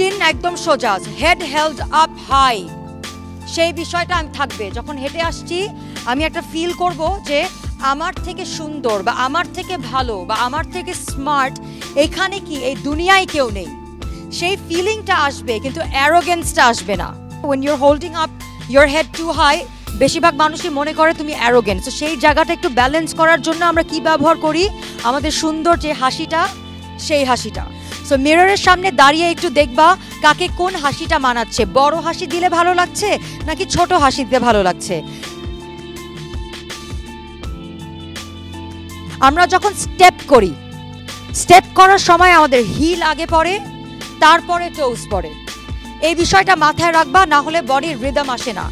চিন একদম সোজা হেড হেল্ড আপ হাই সেই বিষয়টা আমি থাকবে। যখন হেঁটে আসছি, আমি একটা ফিল করব যে আমার থেকে সুন্দর বা আমার থেকে ভালো বা আমার থেকে স্মার্ট এখানে কি, এই দুনিয়ায় কেউ নেই। সেই ফিলিংটা আসবে, কিন্তু অ্যারোগেন্সটা আসবে না। When you're holding up your head too high বেশিরভাগ মানুষই মনে করে তুমি অ্যারোগেন্স তো সেই জায়গাটা একটু ব্যালেন্স করার জন্য আমরা কি ব্যবহার করি? আমাদের সুন্দর যে হাসিটা সেই হাসিটা। সো মিররের সামনে দাঁড়িয়ে একটু দেখবা কাকে কোন হাসিটা মানাচ্ছে। বড় হাসি দিলে ভালো লাগছে নাকি ছোট হাসি দিলে ভালো লাগছে? আমরা যখন স্টেপ করি স্টেপ করার সময় আমাদের হিল আগে পড়ে, তারপরে টোস পড়ে। এই বিষয়টা মাথায় রাখবা, না হলে বডির রিদম আসে না।